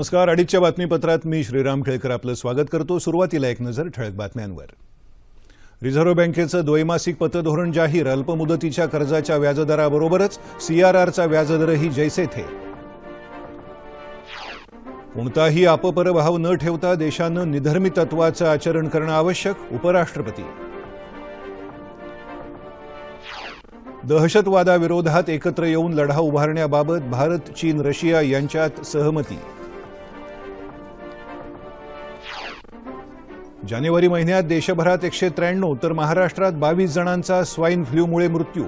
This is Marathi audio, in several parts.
नमस्कार. अडीचच्या बातमीपत्रात मी श्रीराम केळकर आपलं स्वागत करतो. सुरुवातीला एक नजर ठळक बातम्यांवर. रिझर्व्ह बँकेचं द्वैमासिक पतधोरण जाहीर. अल्पमुदतीच्या कर्जाच्या व्याजदराबरोबरच सीआरआरचा व्याजदरही जैसे थे. कोणताही आपपरभाव न ठेवता देशानं निधर्मी तत्वाचं आचरण करणं आवश्यक उपराष्ट्रपती. दहशतवादाविरोधात एकत्र येऊन लढा उभारण्याबाबत भारत चीन रशिया यांच्यात सहमती. जानेवारी महिन्यात देशभरात एकशे त्र्याण्णव तर महाराष्ट्रात बावीस जणांचा स्वाईन फ्ल्यूमुळे मृत्यू.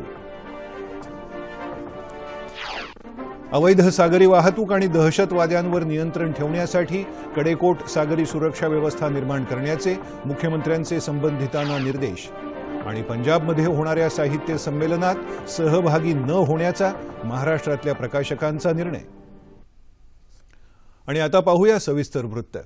अवैध सागरी वाहतूक आणि दहशतवाद्यांवर नियंत्रण ठेवण्यासाठी कडेकोट सागरी सुरक्षा व्यवस्था निर्माण करण्याचे मुख्यमंत्र्यांचे संबंधितांना निर्देश. आणि पंजाबमध्ये होणाऱ्या साहित्य संमेलनात सहभागी न होण्याचा महाराष्ट्रातल्या प्रकाशकांचा निर्णय. आणि आता पाहूया सविस्तर वृत्त.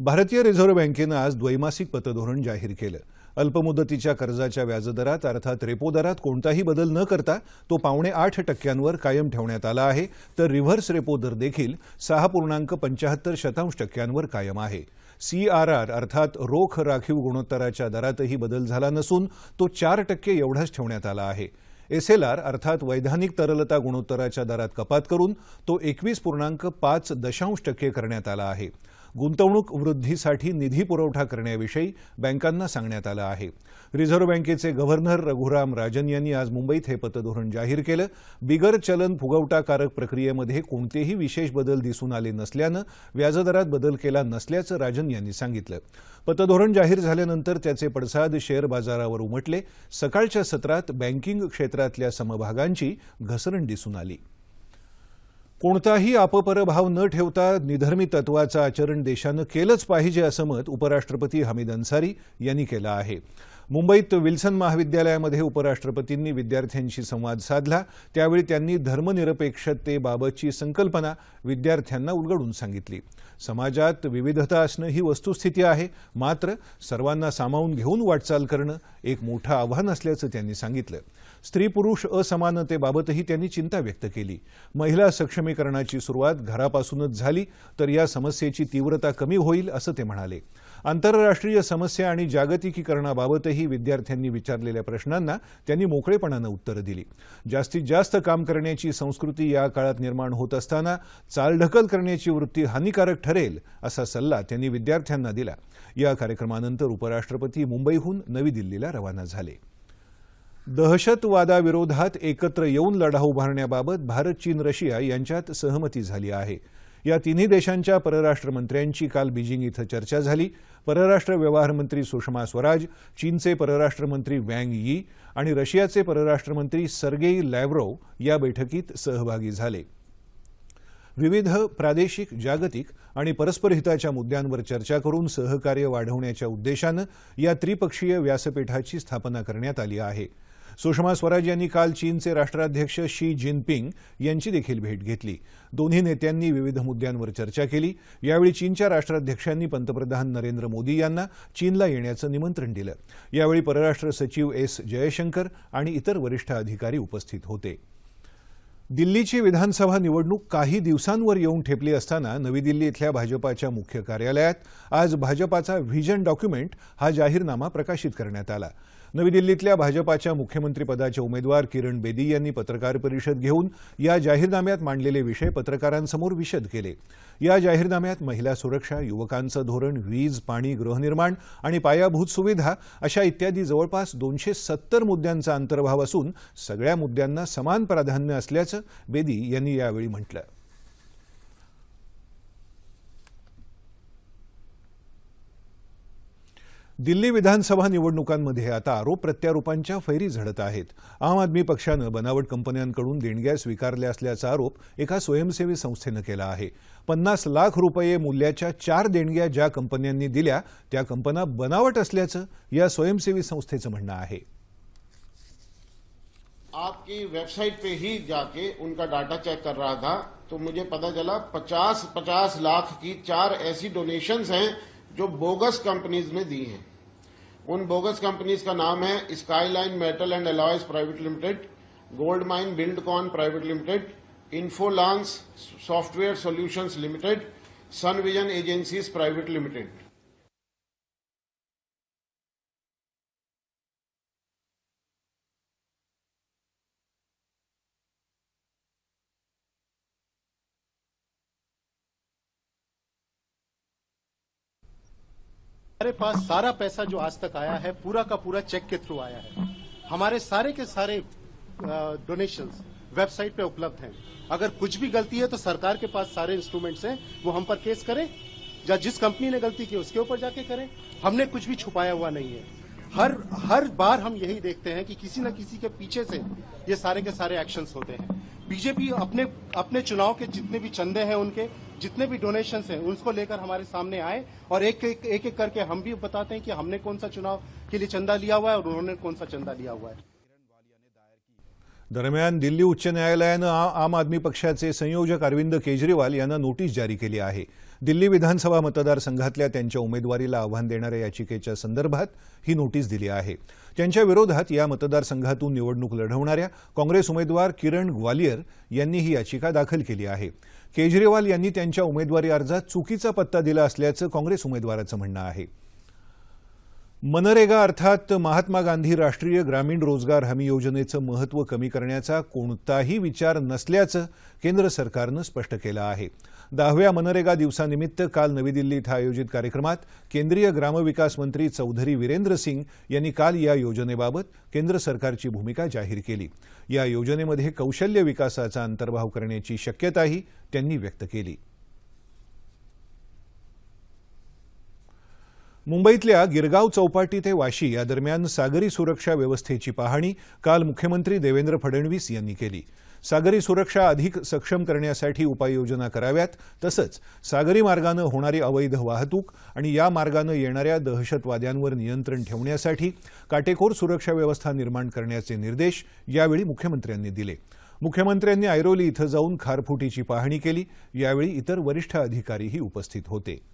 भारतीय रिझर्व्ह बँकेनं आज द्वैमासिक पतधोरण जाहीर केलं. अल्पमुदतीच्या कर्जाच्या व्याजदरात अर्थात रेपो दरात कोणताही बदल न करता तो पावणे आठ टक्क्यांवर कायम ठेवण्यात आला आहे तर रिव्हर्स रेपो दर देखील सहा पूर्णांक पंचाहत्तर शतांश टक्क्यांवर कायम आहे. सीआरआर अर्थात रोख राखीव गुणोत्तराच्या दरातही बदल झाला नसून तो चार टक्के एवढाच ठेवण्यात आला आहे. एसएलआर अर्थात वैधानिक तरलता गुणोत्तराच्या दरात कपात करून तो एकवीस पूर्णांक पाच दशांश टक्के करण्यात आला आहे. गुंतवणूक वृद्धीसाठी निधी पुरवठा करण्याविषयी बँकांना सांगण्यात आलं आहे. रिझर्व्ह बँकेचे गव्हर्नर रघुराम राजन यांनी आज मुंबईत हे पतधोरण जाहीर केलं. बिगर चलन फुगवटाकारक प्रक्रियेमध्ये कोणतेही विशेष बदल दिसून आले नसल्यानं व्याजदरात बदल केला नसल्याचं राजन यांनी सांगितलं. पतधोरण जाहीर झाल्यानंतर त्याचे पडसाद शेअर बाजारावर उमटले. सकाळच्या सत्रात बँकिंग क्षेत्रातल्या समभागांची घसरण दिसून आली. कोणताही अपपरभाव न ठेवता निधर्मी तत्वाचं आचरण देशानं केलंच पाहिजे असं मत उपराष्ट्रपती हमीद अन्सारी यांनी केलं आहे. मुंबईत विल्सन महाविद्यालयामध्ये उपराष्ट्रपतींनी विद्यार्थ्यांशी संवाद साधला. त्यावेळी त्यांनी धर्मनिरपेक्षतेबाबतची संकल्पना विद्यार्थ्यांना उलगडून सांगितली. समाजात विविधता असणं ही वस्तुस्थिती आहे. मात्र सर्वांना सामावून घेऊन वाटचाल करणं एक मोठं आव्हान असल्याचं त्यांनी सांगितलं. स्त्री पुरुष असमानतेबाबतही त्यांनी चिंता व्यक्त केली. महिला सक्षमीकरणाची सुरुवात घरापासूनच झाली तर या समस्येची तीव्रता कमी होईल असं ते म्हणाले. आंतरराष्ट्रीय समस्या आणि जागतिकीकरणाबाबतही विद्यार्थ्यांनी विचारलेल्या प्रश्नांना त्यांनी मोकळेपणानं उत्तरं दिली. जास्तीत जास्त काम करण्याची संस्कृती या काळात निर्माण होत असताना चालढकल करण्याची वृत्ती हानिकारक ठरेल असा सल्ला त्यांनी विद्यार्थ्यांना दिला. या कार्यक्रमानंतर उपराष्ट्रपती मुंबईहून नवी दिल्लीला रवाना झाले. दहशतवादाविरोधात एकत्र येऊन लढा उभारण्याबाबत भारत चीन रशिया यांच्यात सहमती झाली आहे. या तिन्ही देशांच्या परराष्ट्र मंत्र्यांची काल बीजिंग इथं चर्चा झाली. परराष्ट्र व्यवहार मंत्री सुषमा स्वराज चीनचे परराष्ट्र मंत्री वँग यी आणि रशियाचे परराष्ट्र मंत्री सर्गेई लॅव्हरोव या बैठकीत सहभागी झाले. विविध प्रादेशिक जागतिक आणि परस्पर हिताच्या मुद्द्यांवर चर्चा करून सहकार्य वाढवण्याच्या उद्देशानं या त्रिपक्षीय व्यासपीठाची स्थापना करण्यात आली आहे. सुषमा स्वराज यांनी काल चीनचे राष्ट्राध्यक्ष शी जिनपिंग यांची देखील भेट घेतली. दोन्ही नेत्यांनी विविध मुद्द्यांवर चर्चा केली. यावेळी चीनच्या राष्ट्राध्यक्षांनी पंतप्रधान नरेंद्र मोदी यांना चीनला येण्याचं निमंत्रण दिलं. यावेळी परराष्ट्र सचिव एस जयशंकर आणि इतर वरिष्ठ अधिकारी उपस्थित होते. दिल्लीची विधानसभा निवडणूक काही दिवसांवर येऊन ठेपली असताना नवी दिल्ली इथल्या भाजपाच्या मुख्य कार्यालयात आज भाजपाचा व्हिजन डॉक्युमेंट हा जाहीरनामा प्रकाशित करण्यात आला. नवी दिल्लीतल्या भाजपाच्या मुख्यमंत्रीपदाचे उमेदवार किरण बेदी यांनी पत्रकार परिषद घेऊन या जाहीरनाम्यात मांडलेले विषय पत्रकारांसमोर विशद केले. या जाहीरनाम्यात महिला सुरक्षा युवकांचं धोरण वीज पाणी गृहनिर्माण आणि पायाभूत सुविधा अशा इत्यादी जवळपास दोनशे सत्तर मुद्द्यांचा अंतर्भाव असून सगळ्या मुद्द्यांना समान प्राधान्य असल्याचं बेदी यांनी यावेळी म्हटलं. दिल्ली विधानसभा निवडणुकांमध्ये आता आरोप प्रत्यारोपांच्या फैरी झडत आहेत. आम आदमी पक्षानं बनावट कंपन्यांकडून देणग्या स्वीकारल्या असल्याचा आरोप एका स्वयंसेवी संस्थेनं केला आहे. पन्नास लाख रुपये मूल्याच्या चार देणग्या ज्या कंपन्यांनी दिल्या त्या कंपन्या बनावट असल्याचं या स्वयंसेवी संस्थेचं म्हणणं आहे. आपकी वेबसाइट पे ही जाके उनका डाटा चेक कर रहा था तो मुझे पता चला 50 50 लाख की चार ऐसी डोनेशंस हैं जो बोगस कंपनीज़ ने दी हैं। उन बोगस कंपनीज़ का नाम है Skyline metal and alloys private limited gold mine Buildcon private limited Infolance software solutions limited Sunvision agencies private limited हमारे पास सारा पैसा जो आज तक आया है, पूरा का पूरा चेक के थ्रू आया है। हमारे सारे के सारे डोनेशन वेबसाइट पे उपलब्ध हैं। अगर कुछ भी गलती है तो सरकार के पास सारे इंस्ट्रूमेंट्स हैं, वो हम पर केस करें, या जिस कंपनी ने गलती की उसके ऊपर जाके करें। हमने कुछ भी छुपाया हुआ नहीं है। हर हर बार हम यही देखते हैं कि किसी न किसी के पीछे से ये सारे के सारे एक्शंस होते हैं। बीजेपी अपने अपने चुनाव के जितने भी चंदे हैं उनके जितने भी डोनेशंस हैं उसको लेकर हमारे सामने आए और एक एक एक एक करके हम भी बताते हैं कि हमने कौन सा चुनाव के लिए चंदा लिया हुआ है और उन्होंने कौन सा चंदा लिया हुआ है। दरम्यान दिल्ली उच्च न्यायालयानं आम आदमी पक्षाचे संयोजक अरविंद केजरीवाल यांना नोटीस जारी केली आहे. दिल्ली विधानसभा मतदारसंघातल्या त्यांच्या उमेदवारीला आव्हान देणाऱ्या याचिकेच्या संदर्भात ही नोटीस दिली आहे. त्यांच्या विरोधात या मतदारसंघातून निवडणूक लढवणाऱ्या काँग्रेस उमेदवार किरण ग्वालियर यांनी ही याचिका दाखल केली आहे. केजरीवाल यांनी त्यांच्या उमेदवारी अर्जात चुकीचा पत्ता दिला असल्याचं काँग्रेस उमेदवाराचं म्हणणं आहे. मनरेगा अर्थात महात्मा गांधी राष्ट्रीय ग्रामीण रोजगार हमी योजनेचं महत्त्व कमी करण्याचा कोणताही विचार नसल्याचं केंद्र सरकारनं स्पष्ट केलं आहे. दहाव्या मनरेगा दिवसानिमित्त काल नवी दिल्ली इथं आयोजित कार्यक्रमात केंद्रीय ग्रामविकास मंत्री चौधरी वीरेंद्र सिंग यांनी काल या योजनेबाबत केंद्र सरकारची भूमिका जाहीर केली. या योजनेमध्ये कौशल्य विकासाचा अंतर्भाव करण्याची शक्यताही त्यांनी व्यक्त केली. मुंबईतल्या गिरगाव चौपाटी ते वाशी या दरम्यान सागरी सुरक्षा व्यवस्थेची पाहणी काल मुख्यमंत्री देवेंद्र फडणवीस यांनी केली. सागरी सुरक्षा अधिक सक्षम करण्यासाठी उपाययोजना कराव्यात. तसंच सागरी मार्गानं होणारी अवैध वाहतूक आणि या मार्गानं येणाऱ्या दहशतवाद्यांवर नियंत्रण ठेवण्यासाठी काटेकोर सुरक्षा व्यवस्था निर्माण करण्याचे निर्देश यावेळी मुख्यमंत्र्यांनी दिले. मुख्यमंत्र्यांनी ऐरोली इथं जाऊन खारफुटीची पाहणी केली. यावेळी इतर वरिष्ठ अधिकारीही उपस्थित होते.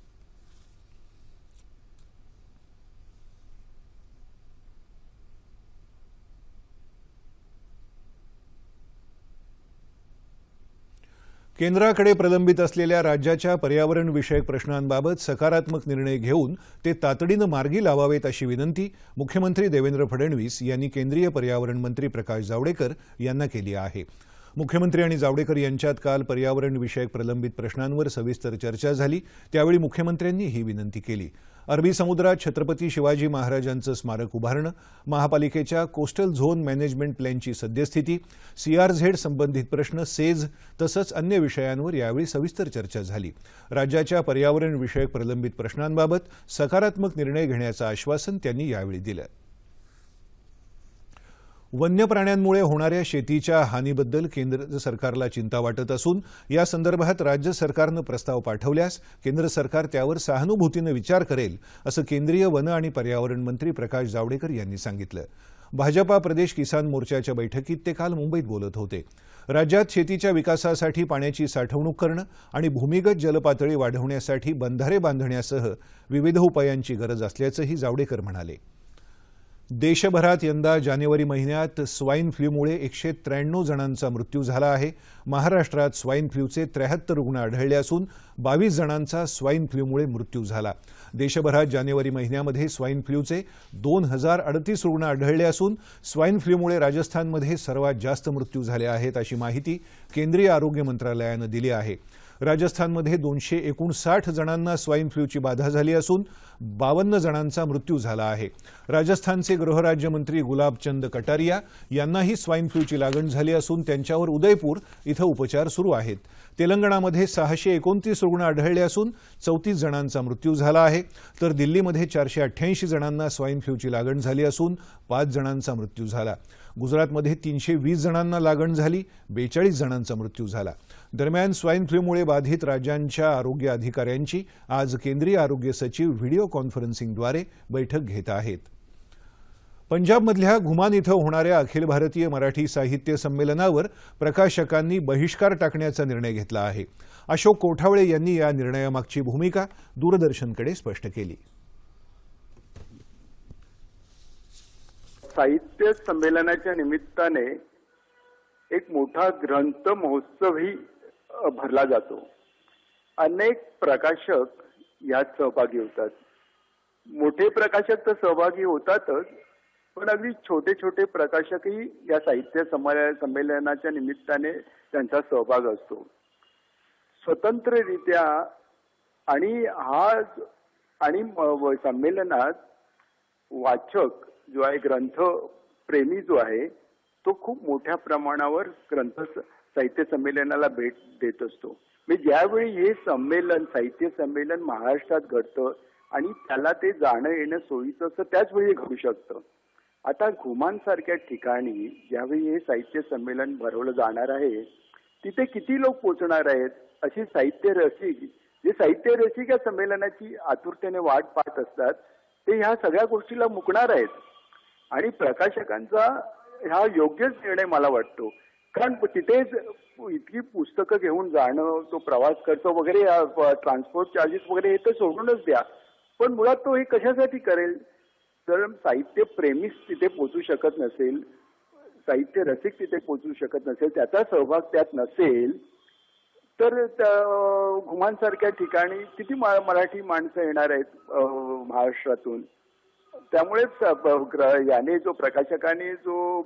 केंद्राकडे प्रलंबित असलेल्या राज्याच्या पर्यावरण विषयक प्रश्नांबाबत सकारात्मक निर्णय घेऊन ते तातडीनं मार्गी लावावेत अशी विनंती मुख्यमंत्री देवेंद्र फडणवीस यांनी केंद्रीय पर्यावरण मंत्री प्रकाश जावडेकर यांना केली आहे. मुख्यमंत्री आणि जावडेकर यांच्यात काल पर्यावरणविषयक प्रलंबित प्रश्नांवर सविस्तर चर्चा झाली. त्यावेळी मुख्यमंत्र्यांनी ही विनंती केली. अरबी समुद्रात छत्रपती शिवाजी महाराजांचं स्मारक उभारणं महापालिकेच्या कोस्टल झोन मॅनेजमेंट प्लॅनची सद्यस्थिती सीआरझेड संबंधित प्रश्न सेज तसंच अन्य विषयांवर यावेळी सविस्तर चर्चा झाली. राज्याच्या पर्यावरणविषयक प्रलंबित प्रश्नांबाबत सकारात्मक निर्णय घेण्याचं आश्वासन त्यांनी यावेळी दिलं. वन्य प्राण्यांमुळे होणाऱ्या शेतीच्या हानीबद्दल केंद्र सरकारला चिंता वाटत असून या संदर्भात राज्य सरकारनं प्रस्ताव पाठवल्यास केंद्र सरकार त्यावर सहानुभूतीनं विचार करेल असं केंद्रीय वन आणि पर्यावरण मंत्री प्रकाश जावडेकर यांनी सांगितलं. भाजपा प्रदेश किसान मोर्चाच्या बैठकीत ते काल मुंबईत बोलत होते. राज्यात शेतीच्या विकासासाठी पाण्याची साठवणूक करणं आणि भूमिगत जलपातळी वाढवण्यासाठी बंधारे बांधण्यासह विविध उपायांची गरज असल्याचंही जावडेकर म्हणाले. देशभरात यंदा जानेवारी महिन्यात स्वाईन फ्ल्यूमुळे एकशे त्र्याण्णव जणांचा मृत्यू झाला आहे. महाराष्ट्रात स्वाईन फ्ल्यूचे त्र्याहत्तर रुग्ण आढळले असून बावीस जणांचा स्वाईन फ्ल्यूमुळे मृत्यू झाला. देशभरात जानेवारी महिन्यामध्ये स्वाईन फ्ल्यूचे दोन हजार अडतीस रुग्ण आढळले असून स्वाईन फ्ल्यूमुळे राजस्थानमध्ये सर्वात जास्त मृत्यू झाले आहेत अशी माहिती केंद्रीय आरोग्य मंत्रालयानं दिली आहे. राजस्थानमध्ये दोनशे एकोणसाठ जणांना स्वाईन फ्ल्यूची बाधा झाली असून बावन्न जणांचा मृत्यू झाला आहे. राजस्थानचे गृहराज्यमंत्री गुलाबचंद कटारिया यांनाही स्वाईन फ्ल्यूची लागण झाली असून त्यांच्यावर उदयपूर इथं उपचार सुरू आहेत. तेलंगणामध्ये सहाशे एकोणतीस रुग्ण आढळले असून चौतीस जणांचा मृत्यू झाला आहे. तर दिल्लीमध्ये चारशे अठ्ठ्याऐंशी जणांना स्वाईन फ्लूची लागण झाली असून पाच जणांचा मृत्यू झाला. गुजरातमध्ये तीनशे वीस जणांना लागण झाली. बेचाळीस जणांचा मृत्यू झाला. दरम्यान स्वाईन फ्ल्यूमुळे बाधित राज्यांच्या आरोग्य अधिकाऱ्यांची आज केंद्रीय आरोग्य सचिव व्हिडिओ कॉन्फरन्सिंगद्वारे बैठक घेत आहेत. पंजाबमधल्या घुमान इथं होणाऱ्या अखिल भारतीय मराठी साहित्य संमेलनावर प्रकाशकांनी बहिष्कार टाकण्याचा निर्णय घेतला आहे. अशोक कोठावळे यांनी या निर्णयामागची भूमिका दूरदर्शनकडे स्पष्ट केली. साहित्य संमेलनाच्या निमित्ताने एक मोठा ग्रंथ महोत्सवही भरला जातो. अनेक प्रकाशक यात सहभागी होतात. मोठे प्रकाशक तर सहभागी होतातच पण अगदी छोटे छोटे प्रकाशकही या साहित्य संमेलनाच्या निमित्ताने त्यांचा सहभाग असतो. स्वतंत्ररित्या आणि हा आणि म- संमेलनात वाचक जो आहे ग्रंथ प्रेमी जो आहे तो खूप मोठ्या प्रमाणावर ग्रंथ साहित्य संमेलनाला भेट देत असतो. मी ज्यावेळी हे संमेलन साहित्य संमेलन महाराष्ट्रात घडतं आणि त्याला ते जाणं येणं सोयीचं असतं त्याच वेळी घडू शकतं. आता घुमानसारख्या ठिकाणी ज्यावेळी हे साहित्य संमेलन भरवलं जाणार आहे तिथे किती लोक पोचणार आहेत अशी साहित्य रसिक जे साहित्य रसिक या संमेलनाची आतुरतेने वाट पाहत असतात ते ह्या सगळ्या गोष्टीला मुकणार आहेत. आणि प्रकाशकांचा हा योग्यच निर्णय मला वाटतो. कारण तिथेच इतकी पुस्तकं घेऊन जाणं तो प्रवास खर्च वगैरे ट्रान्सपोर्ट चार्जेस वगैरे हे तर सोडूनच द्या. पण मुळात तो हे कशासाठी करेल? जर साहित्य प्रेमीच तिथे पोचू शकत नसेल साहित्य रसिक तिथे पोचू शकत नसेल त्याचा सहभाग त्यात नसेल तर त्या- घुमांसारख्या ठिकाणी किती मराठी माणसं येणार आहेत महाराष्ट्रातून? त्यामुळेच ब- ग्र- याने जो प्रकाशकाने जो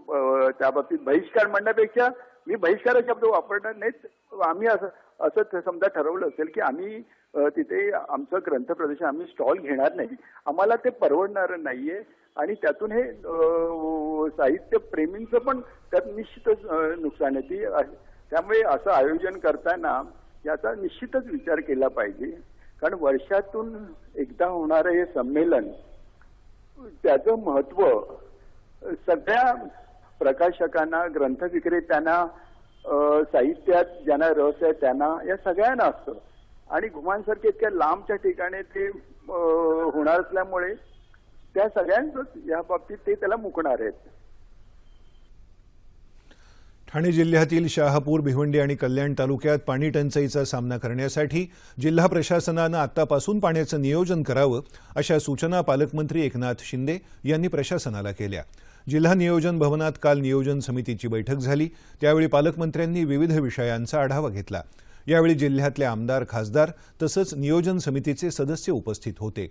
त्या बाबतीत बहिष्कार म्हणण्यापेक्षा मी बहिष्कार शब्द वापरणार नाहीत. आम्ही असं असं ते समजा ठरवलं असेल की आम्ही तिथे आमचं ग्रंथ प्रदर्शन आम्ही स्टॉल घेणार नाही. आम्हाला ते परवडणार नाहीये. आणि त्यातून हे साहित्य प्रेमींचं पण त्यात निश्चितच नुकसान आहे. ती त्यामुळे असं आयोजन करताना याचा निश्चितच विचार केला पाहिजे. कारण वर्षातून एकदा होणारं हे संमेलन त्याचं महत्त्व सगळ्या प्रकाशकांना ग्रंथ विक्रेत्यांना साहित्यात ज्यांना रस आहे त्यांना या सगळ्यांना असतं. आणि घुमांसारखे इतक्या लांबच्या ठिकाणी ते होणार असल्यामुळे त्या सगळ्यांच या बाबतीत ते त्याला मुकणार आहेत. ठाणे जिल्ह्यातील शहापूर भिवंडी आणि कल्याण तालुक्यात पाणी टंचाईचा सामना करण्यासाठी जिल्हा प्रशासनानं आतापासून पाण्याचं नियोजन करावं अशा सूचना पालकमंत्री एकनाथ शिंदे यांनी प्रशासनाला केल्या. जिल्हा नियोजन भवनात काल नियोजन समितीची बैठक झाली. त्यावेळी पालकमंत्र्यांनी विविध विषयांचा आढावा घेतला. यावेळी जिल्ह्यातले आमदार खासदार तसंच नियोजन समितीचे सदस्य उपस्थित होते.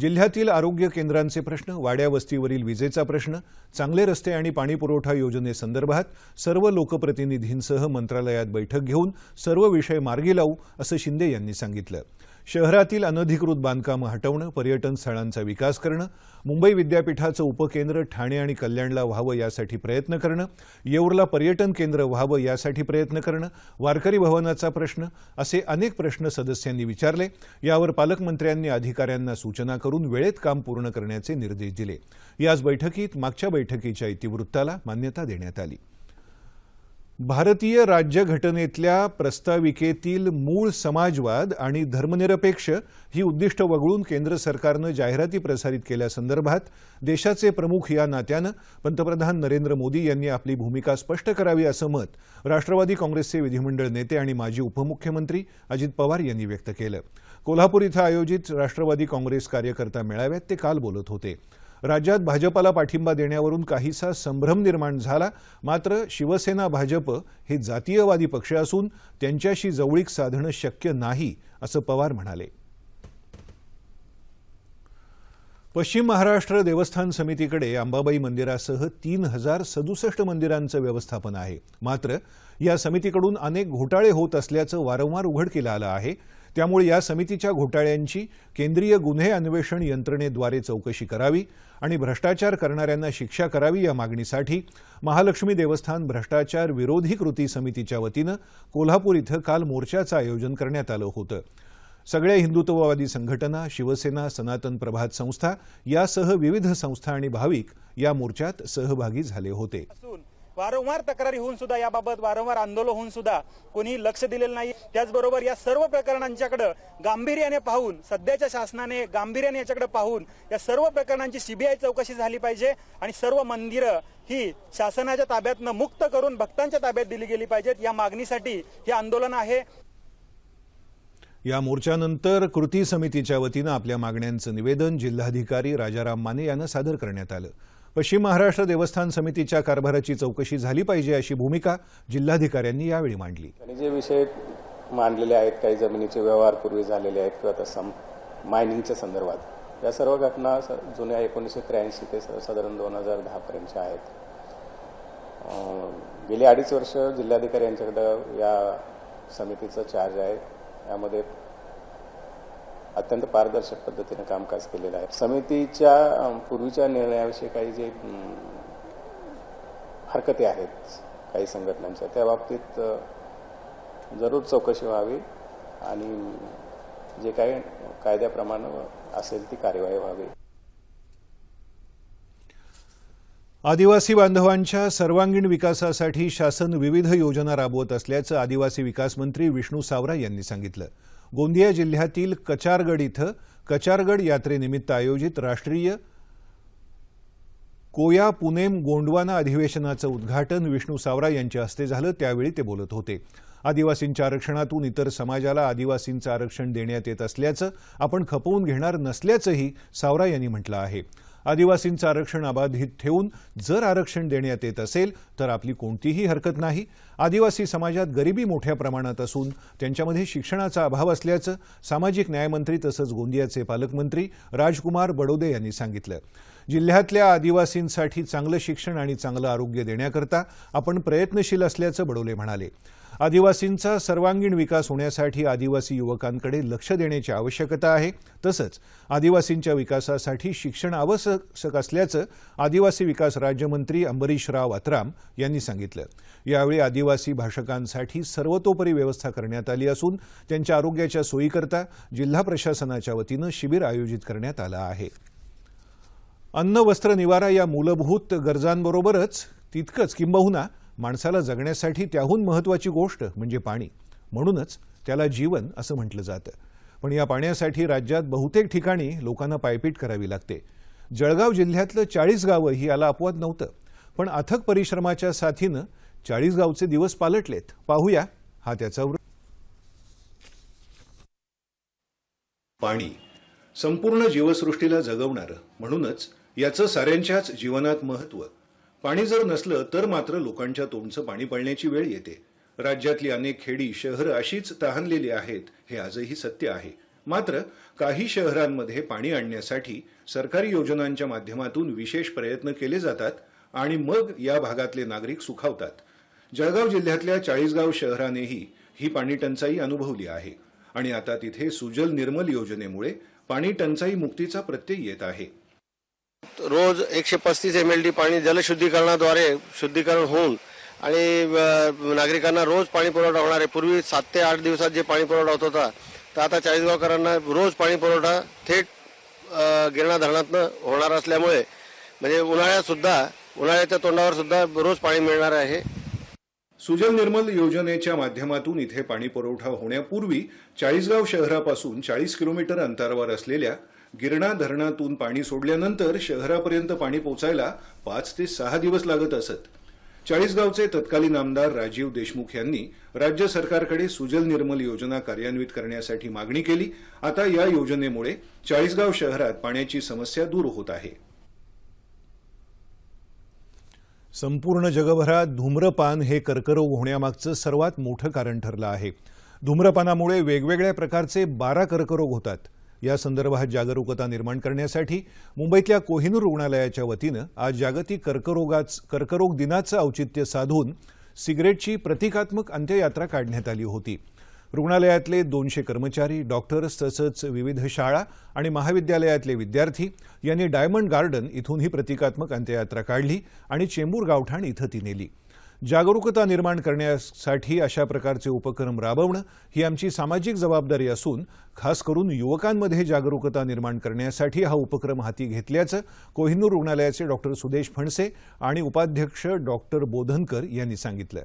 जिल्ह्यातील आरोग्य केंद्रांचे प्रश्न वाड्या वस्तीवरील विजेचा प्रश्न चांगले रस्ते आणि पाणीपुरवठा योजनेसंदर्भात सर्व लोकप्रतिनिधींसह मंत्रालयात बैठक घेऊन सर्व विषय मार्गी लावू असं शिंदे यांनी सांगितलं. शहरातील अनधिकृत बांधकामं हटवणं पर्यटन स्थळांचा विकास करणं मुंबई विद्यापीठाचं उपकेंद्र ठाणे आणि कल्याणला व्हावं यासाठी प्रयत्न करणं येऊरला पर्यटन केंद्र व्हावं यासाठी प्रयत्न करणं वारकरी भवनाचा प्रश्न असे अनेक प्रश्न सदस्यांनी विचारले. यावर पालकमंत्र्यांनी अधिकाऱ्यांना सूचना करून वेळेत काम पूर्ण करण्याचे निर्देश दिले. याच बैठकीत मागच्या बैठकीच्या इतिवृत्ताला मान्यता देण्यात आली. भारतीय राज्यघटनेतल्या प्रस्ताविकेतील मूळ समाजवाद आणि धर्मनिरपेक्ष ही उद्दिष्ट वगळून केंद्र सरकारनं जाहिराती प्रसारित केल्यासंदर्भात देशाचे प्रमुख या नात्यानं पंतप्रधान नरेंद्र मोदी यांनी आपली भूमिका स्पष्ट करावी असं मत राष्ट्रवादी काँग्रेसचे विधिमंडळ नेते आणि माजी उपमुख्यमंत्री अजित पवार यांनी व्यक्त केलं. कोल्हापूर इथं आयोजित राष्ट्रवादी काँग्रेस कार्यकर्ता मेळाव्यात ते काल बोलत होते. राज्यात भाजपाला पाठिंबा देण्यावरून काहीसा संभ्रम निर्माण झाला. मात्र शिवसेना भाजप हे जातीयवादी पक्ष असून त्यांच्याशी जवळीक साधणं शक्य नाही असं पवार म्हणाले. पश्चिम महाराष्ट्र देवस्थान समितीकडे अंबाबाई मंदिरासह तीन हजार सदुसष्ट मंदिरांचं व्यवस्थापन आहे. मात्र या समितीकडून अनेक घोटाळे होत असल्याचं वारंवार उघडकीला आलं आहे. त्यामुळे या समितीच्या घोटाळ्यांची केंद्रीय गुन्हे अन्वेषण यंत्रणेद्वारे चौकशी करावी आणि भ्रष्टाचार करणाऱ्यांना शिक्षा करावी या मागणीसाठी महालक्ष्मी देवस्थान भ्रष्टाचार विरोधी कृती समितीच्या वतीनं कोल्हापूर इथं काल मोर्चाचं आयोजन करण्यात आलं होतं. सगळ्या हिंदुत्ववादी संघटना शिवसेना सनातन प्रभात संस्था यासह विविध संस्था आणि भाविक या मोर्चात सहभागी झाले होते. असून वारंवार तक्रारी होऊन सुद्धा याबाबत वारंवार आंदोलन होऊन सुद्धा कोणी लक्ष दिलेलं नाही त्याचबरोबर या सर्व प्रकरणांच्याकडे गांभीर्याने पाहून सध्याच्या शासनाने गांभीर्याने याच्याकडे पाहून या सर्व प्रकरणांची सीबीआय चौकशी झाली पाहिजे आणि सर्व मंदिरं ही शासनाच्या ताब्यातनं मुक्त करून भक्तांच्या ताब्यात दिली गेली पाहिजेत. या मागणीसाठी हे आंदोलन आहे. या मोर्चानंतर कृती समितीच्या वतीनं आपल्या मागण्यांचं निवेदन जिल्हाधिकारी राजाराम माने यांना सादर करण्यात आलं. पश्चिम महाराष्ट्र देवस्थान समितीच्या कारभाराची चौकशी झाली पाहिजे अशी भूमिका जिल्हाधिकाऱ्यांनी यावेळी मांडली. आणि जे विषय मांडलेले आहेत काही जमिनीचे व्यवहार पूर्वी झालेले आहेत किंवा तसं मायनिंगच्या संदर्भात या सर्व घटना जुन्या एकोणीसशे त्र्याऐंशी ते स- साधारण दोन हजार दहापर्यंतच्या आहेत. गेली अडीच वर्ष जिल्हाधिकारी यांच्याकडं या समितीचं चार्ज आहे. यामध्ये अत्यंत पारदर्शक पद्धतीने कामकाज केलेलं आहे. समितीच्या पूर्वीच्या निर्णयाविषयी काही जे हरकती आहेत काही संघटनांच्या त्या बाबतीत जरूर चौकशी व्हावी आणि जे काही कायद्याप्रमाणे असेल ती कार्यवाही व्हावी. आदिवासी बांधवांच्या सर्वांगीण विकासासाठी शासन विविध योजना राबवत असल्याचं आदिवासी विकास मंत्री विष्णू सावरा यांनी सांगितलं. गोंदिया जिल्ह्यातील कचारगड इथं कचारगड यात्रेनिमित्त आयोजित राष्ट्रीय कोया पुनेम गोंडवाना अधिवेशनाचं उद्घाटन विष्णू सावरा यांच्या हस्ते झालं. त्यावेळी ते बोलत होते. आदिवासींच्या आरक्षणातून इतर समाजाला आदिवासींचं आरक्षण देण्यात येत असल्याचं आपण खपवून घेणार नसल्याचंही सावरा यांनी म्हटलं आहे. आदिवासींचं आरक्षण अबाधित ठेवून जर आरक्षण देण्यात येत असेल तर आपली कोणतीही हरकत नाही. आदिवासी समाजात गरिबी मोठ्या प्रमाणात असून त्यांच्यामध्ये शिक्षणाचा अभाव असल्याचं सामाजिक न्यायमंत्री तसंच गोंदियाचे पालकमंत्री राजकुमार बडोदे यांनी सांगितलं. जिल्ह्यातल्या आदिवासींसाठी चांगलं शिक्षण आणि चांगलं आरोग्य देण्याकरता आपण प्रयत्नशील असल्याचं बडोले म्हणाले. आदिवासींचा सर्वांगीण विकास होण्यासाठी आदिवासी युवकांकडे लक्ष देण्याची आवश्यकता आहे. तसंच आदिवासींच्या विकासासाठी शिक्षण आवश्यक असल्याचं आदिवासी विकास राज्यमंत्री अंबरीशराव अत्राम यांनी सांगितलं. यावेळी आदिवासी भाषकांसाठी सर्वतोपरी व्यवस्था करण्यात आली असून त्यांच्या आरोग्याच्या सोयीकरता जिल्हा प्रशासनाच्या वतीनं शिबिर आयोजित करण्यात आलं आहे. अन्न वस्त्र निवारा या मूलभूत गरजांबरोबरच तितकंच किंबहुना माणसाला जगण्यासाठी त्याहून महत्वाची गोष्ट म्हणजे पाणी. म्हणूनच त्याला जीवन असं म्हटलं जातं. पण या पाण्यासाठी राज्यात बहुतेक ठिकाणी लोकांना पायपीट करावी लागते. जळगाव जिल्ह्यातलं चाळीस गावं ही याला अपवाद नव्हतं. पण अथक परिश्रमाच्या साथीनं चाळीस गावचे दिवस पालटलेत. पाहूया हा त्याचा वृत्त. पाणी संपूर्ण जीवसृष्टीला जगवणारं. म्हणूनच याचं साऱ्यांच्याच जीवनात महत्त्व. पाणी जर नसलं तर मात्र लोकांच्या तोंडचं पाणी पळण्याची वेळ येते. राज्यातली अनेक खेडी शहरं अशीच तहानलेली आहेत हे आजही सत्य आहे. मात्र काही शहरांमध्ये पाणी आणण्यासाठी सरकारी योजनांच्या माध्यमातून विशेष प्रयत्न केले जातात आणि मग या भागातले नागरिक सुखावतात. जळगाव जिल्ह्यातल्या चाळीसगाव शहरानेही ही पाणी टंचाई अनुभवली आहे. आणि आता तिथे सुजल निर्मल योजनेमुळे पाणी टंचाई मुक्तीचा प्रत्यय येत आहे. रोज एकशे पस्तीस एम एल डी पाणी जलशुद्धीकरणाद्वारे शुद्धीकरण होऊन आणि नागरिकांना रोज पाणी पुरवठा होणार आहे. पूर्वी सात ते आठ दिवसात जे पाणी पुरवठा होत होता तर आता चाळीसगावकरांना रोज पाणी पुरवठा थेट गिरणा धरणातनं होणार असल्यामुळे म्हणजे उन्हाळ्यात सुद्धा उन्हाळ्याच्या तोंडावर सुद्धा रोज पाणी मिळणार आहे. सुजल निर्मल योजनेच्या माध्यमातून इथे पाणी पुरवठा होण्यापूर्वी चाळीसगाव शहरापासून चाळीस किलोमीटर अंतरावर असलेल्या गिरणा धरणातून पाणी सोडल्यानंतर शहरापर्यंत पाणी पोचायला पाच ते सहा दिवस लागत असत. चाळीसगावचे तत्कालीन आमदार राजीव देशमुख यांनी राज्य सरकारकडे सुजल निर्मल योजना कार्यान्वित करण्यासाठी मागणी केली. आता या योजनेमुळे चाळीसगाव शहरात पाण्याची समस्या दूर होत आहे. संपूर्ण जगभरात धूम्रपान हे कर्करोग होण्यामागचं सर्वात मोठं कारण ठरलं आहे. धूम्रपानामुळे वेगवेगळ्या प्रकारचे बारा कर्करोग होतात. या संदर्भात जागरूकता निर्माण करण्यासाठी मुंबईतल्या कोहिनूर रुग्णालयाच्या वतीनं आज जागतिक कर्करोगाच कर्करोग दिनाचं औचित्य साधून सिगरेटची प्रतिकात्मक अंत्ययात्रा काढण्यात आली होती. रुग्णालयातले दोनशे कर्मचारी डॉक्टर्स तसंच विविध शाळा आणि महाविद्यालयातले विद्यार्थी यांनी डायमंड गार्डन इथून ही प्रतिकात्मक अंत्ययात्रा काढली आणि चेंबूर गावठाण इथं ती नेली. जागरूकता निर्माण करण्यासाठी अशा प्रकारचे उपक्रम राबवणं ही आमची सामाजिक जबाबदारी असून खास करून युवकांमध्ये जागरूकता निर्माण करण्यासाठी हा उपक्रम हाती घेतल्याचं कोहिनूर रुग्णालयाचे डॉक्टर सुदेश फणसे आणि उपाध्यक्ष डॉक्टर बोधनकर यांनी सांगितलं.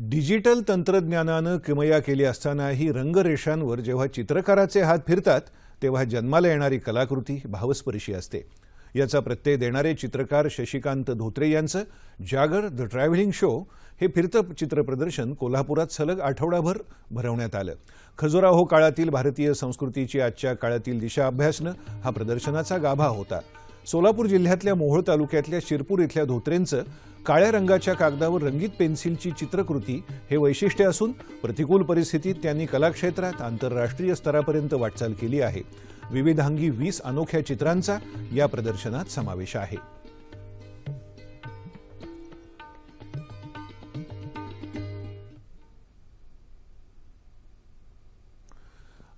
डिजिटल तंत्रज्ञानानं किमया केली असतानाही रंगरेषांवर जेव्हा चित्रकाराचे हात फिरतात तेव्हा जन्माला येणारी कलाकृती भावस्पर्शी असते. याचा प्रत्यय देणारे चित्रकार शशिकांत धोत्रे यांचं जागर द ट्रॅव्हलिंग शो हे फिरतं चित्रप्रदर्शन कोल्हापुरात सलग आठवडाभर भरवण्यात आलं. खजुराहो काळातील भारतीय संस्कृतीची आजच्या काळातील दिशा अभ्यासनं हा प्रदर्शनाचा गाभा होता. सोलापूर जिल्ह्यातल्या मोहोळ तालुक्यातल्या शिरपूर इथल्या धोत्रेंचं काळ्या रंगाच्या कागदावर रंगीत पेन्सिलची चित्रकृती हे वैशिष्ट्य असून प्रतिकूल परिस्थितीत त्यांनी कलाक्षेत्रात आंतरराष्ट्रीय स्तरापर्यंत वाटचाल केली आहे. विविधांगी वीस अनोख्या चित्रांचा या प्रदर्शनात समावेश आहे.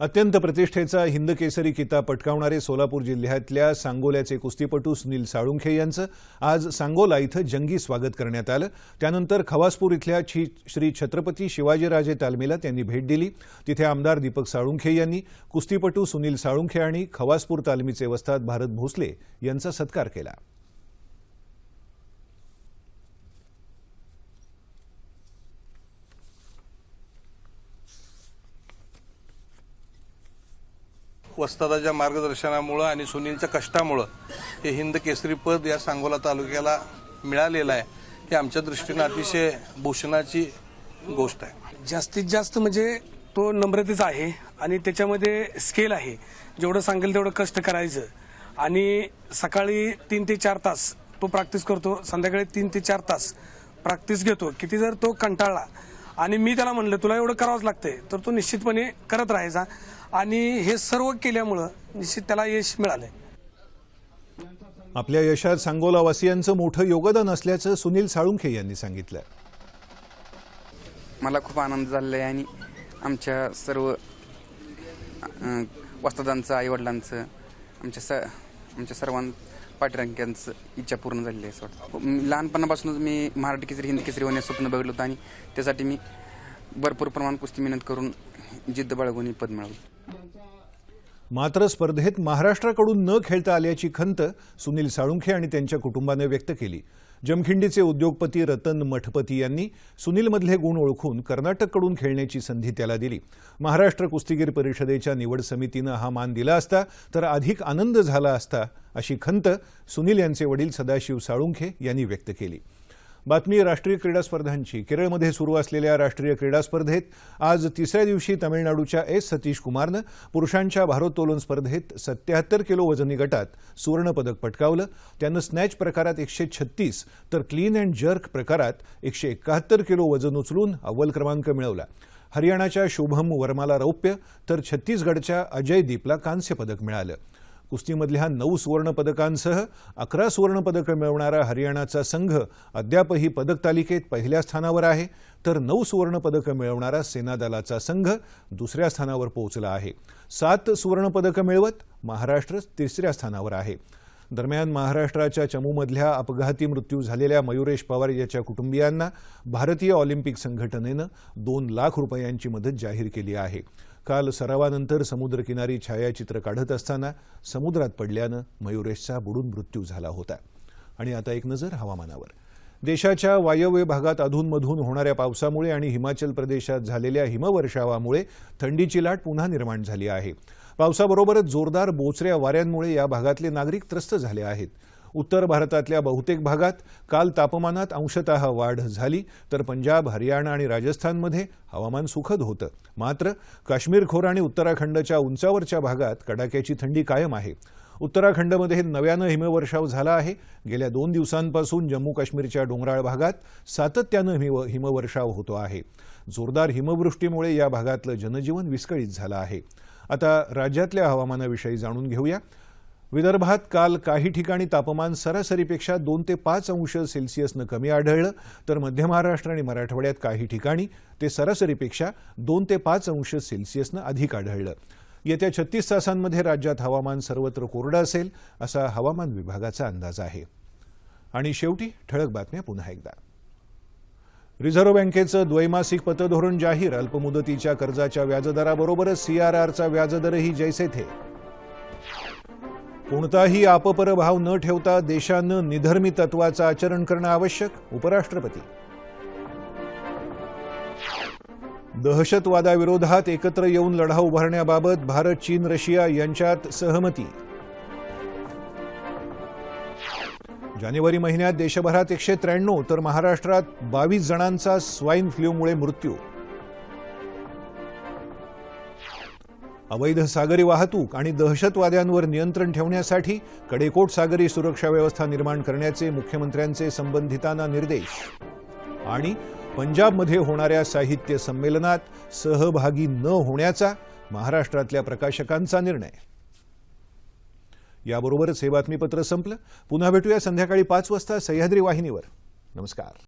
अत्यंत प्रतिष्ठेचा हिंदकेसरी किताब पटकावणारे सोलापूर जिल्ह्यातल्या सांगोल्याचे कुस्तीपटू सुनील साळुंखे यांचं आज सांगोला इथं जंगी स्वागत करण्यात आलं. त्यानंतर खवासपूर इथल्या श्री छत्रपती शिवाजीराजे तालमीला त्यांनी भेट दिली. तिथे आमदार दीपक साळुंखे यांनी कुस्तीपटू सुनील साळुंखे आणि खवासपूर तालमीचे वस्ताद भारत भोसले यांचा सत्कार केला. वस्तादाच्या मार्गदर्शनामुळं आणि सुनीलच्या कष्टामुळं हे हिंद केसरी पद या सांगोला तालुक्याला मिळालेलं आहे. हे आमच्या दृष्टीनं अतिशय भूषणाची गोष्ट आहे. जास्तीत जास्त म्हणजे तो नम्रतेचा आहे आणि त्याच्यामध्ये स्केल आहे. जेवढं सांगेल तेवढं कष्ट करायचं. आणि सकाळी तीन ते चार तास तो प्रॅक्टिस करतो. संध्याकाळी तीन ते चार तास प्रॅक्टिस घेतो. किती जर तो कंटाळला आणि मी त्याला म्हणलं तुला एवढं करावंच लागतंय. तर तो निश्चितपणे करत राहायचा. आणि हे सर्व केल्यामुळं निश्चित त्याला यश मिळालंय. आपल्या यशात सांगोला वासियांचं मोठं योगदान असल्याचं सुनील साळुंखे यांनी सांगितलं. मला खूप आनंद झालेला आहे आणि आमच्या सर्व वस्तादांचं आईवडिलांचं आमच्या स आमच्या सर्वां पाठीरांक्यांचं इच्छा पूर्ण झालेली आहे असं वाटतं. मी लहानपणापासूनच मी मराठी केसरी हिंदी केसरी होण्याचं स्वप्न बघितलं होतं आणि त्यासाठी मी भरपूर प्रमाणात कुस्ती मेहनत करून जिद्द बाळगून हे पद मिळवलं. मात्र स्पर्धेत महाराष्ट्राकडून न खेळता आल्याची खंत सुनील साळुंखे आणि त्यांच्या कुटुंबानं व्यक्त केली. जमखिंडीचे उद्योगपती रतन मठपती यांनी सुनीलमधले गुण ओळखून कर्नाटककडून खेळण्याची संधी त्याला दिली. महाराष्ट्र कुस्तीगीर परिषदेच्या निवड समितीनं हा मान दिला असता तर अधिक आनंद झाला असता अशी खंत सुनील यांचे वडील सदाशिव साळुंखे यांनी व्यक्त केली. बातमी राष्ट्रीय क्रीडा स्पर्धांची. केरळमध्ये सुरू असलेल्या राष्ट्रीय क्रीडा स्पर्धेत आज तिसऱ्या दिवशी तामिळनाडूच्या एस सतीश कुमारनं पुरुषांच्या भारोत्तोलन स्पर्धेत सत्याहत्तर किलो वजनी गटात सुवर्णपदक पटकावलं. त्यानं स्नॅच प्रकारात एकशे छत्तीस तर क्लीन अँड जर्क प्रकारात एकशे एकाहत्तर किलो वजन उचलून अव्वल क्रमांक मिळवला. हरियाणाच्या शुभम वर्माला रौप्य तर छत्तीसगडच्या अजय दीपला कांस्य पदक मिळालं. कुस्तीमधल्या नऊ सुवर्णपदकांसह अकरा सुवर्णपदकं मिळवणारा हरियाणाचा संघ अद्यापही पदक तालिकेत पहिल्या स्थानावर आहे. तर नऊ सुवर्णपदकं मिळवणारा सेना दलाचा संघ दुसऱ्या स्थानावर पोहोचला आहे. सात सुवर्णपदकं मिळवत महाराष्ट्र तिसऱ्या स्थानावर आहे. दरम्यान महाराष्ट्राच्या चमूमधल्या अपघाती मृत्यू झालेल्या मयुरेश पवार याच्या कुटुंबियांना भारतीय ऑलिम्पिक संघटनेनं दोन लाख रुपयांची मदत जाहीर केली आहे. काल सरावानंतर समुद्रकिनारी छायाचित्र काढत असताना समुद्रात पडल्यानं मयुरेशचा बुडून मृत्यू झाला होता. आणि आता एक नजर हवामानावर. देशाच्या वायव्य भागात अधूनमधून होणाऱ्या पावसामुळे आणि हिमाचल प्रदेशात झालेल्या हिमवर्षावामुळे थंडीची लाट पुन्हा निर्माण झाली आहे. पावसाबरोबरच जोरदार बोचऱ्या वाऱ्यांमुळे या भागातले नागरिक त्रस्त झाले आहेत. उत्तर भारतातल्या बहुतेक भागात काल तापमानात अंशतः वाढ झाली तर पंजाब हरियाणा आणि राजस्थानमध्ये हवामान सुखद होतं. मात्र काश्मीर खोर आणि उत्तराखंडच्या उंचावरच्या भागात कडाक्याची थंडी कायम आहे. उत्तराखंडमध्ये नव्यानं हिमवर्षाव झाला आहे. गेल्या दोन दिवसांपासून जम्मू काश्मीरच्या डोंगराळ भागात सातत्यानं हिम हिमवर्षाव होतो आहे. जोरदार हिमवृष्टीमुळे या भागातलं जनजीवन विस्कळीत झालं आहे. आता राज्यातल्या हवामानाविषयी जाणून घेऊया. विदर्भात काल काही ठिकाणी तापमान सरासरीपेक्षा दोन ते पाच अंश सेल्सिअसनं कमी आढळलं. तर मध्य महाराष्ट्र आणि मराठवाड्यात काही ठिकाणी ते सरासरीपेक्षा दोन ते पाच अंश सेल्सिअसनं अधिक आढळलं. येत्या छत्तीस तासांमध्ये राज्यात हवामान सर्वत्र कोरडं असेल असा हवामान विभागाचा अंदाज आहे. आणि शेवटी ठळक बातम्या पुन्हा एकदा. रिझर्व्ह बँकेचं द्वैमासिक पतधोरण जाहीर. अल्पमुदतीच्या कर्जाच्या व्याजदराबरोबरच सीआरआरचा व्याजदरही जैसे थे. कोणताही आपपर भाव न ठेवता देशानं निधर्मी तत्वाचं आचरण करणं आवश्यक उपराष्ट्रपती. दहशतवादाविरोधात एकत्र येऊन लढा उभारण्याबाबत भारत चीन रशिया यांच्यात सहमती. जानेवारी महिन्यात देशभरात एकशे त्र्याण्णव तर महाराष्ट्रात बावीस जणांचा स्वाईन फ्ल्यूमुळे मृत्यू. अवैध सागरी वाहतूक आणि दहशतवाद्यांवर नियंत्रण ठेवण्यासाठी कडेकोट सागरी सुरक्षा व्यवस्था निर्माण करण्याचे मुख्यमंत्र्यांचे संबंधितांना निर्देश. आणि पंजाबमध्ये होणाऱ्या साहित्य संमेलनात सहभागी न होण्याचा महाराष्ट्रातल्या प्रकाशकांचा निर्णय. याबरोबरच हे बातमीपत्र संपलं. पुन्हा भेटूया संध्याकाळी पाच वाजता सह्याद्री वाहिनीवर. नमस्कार.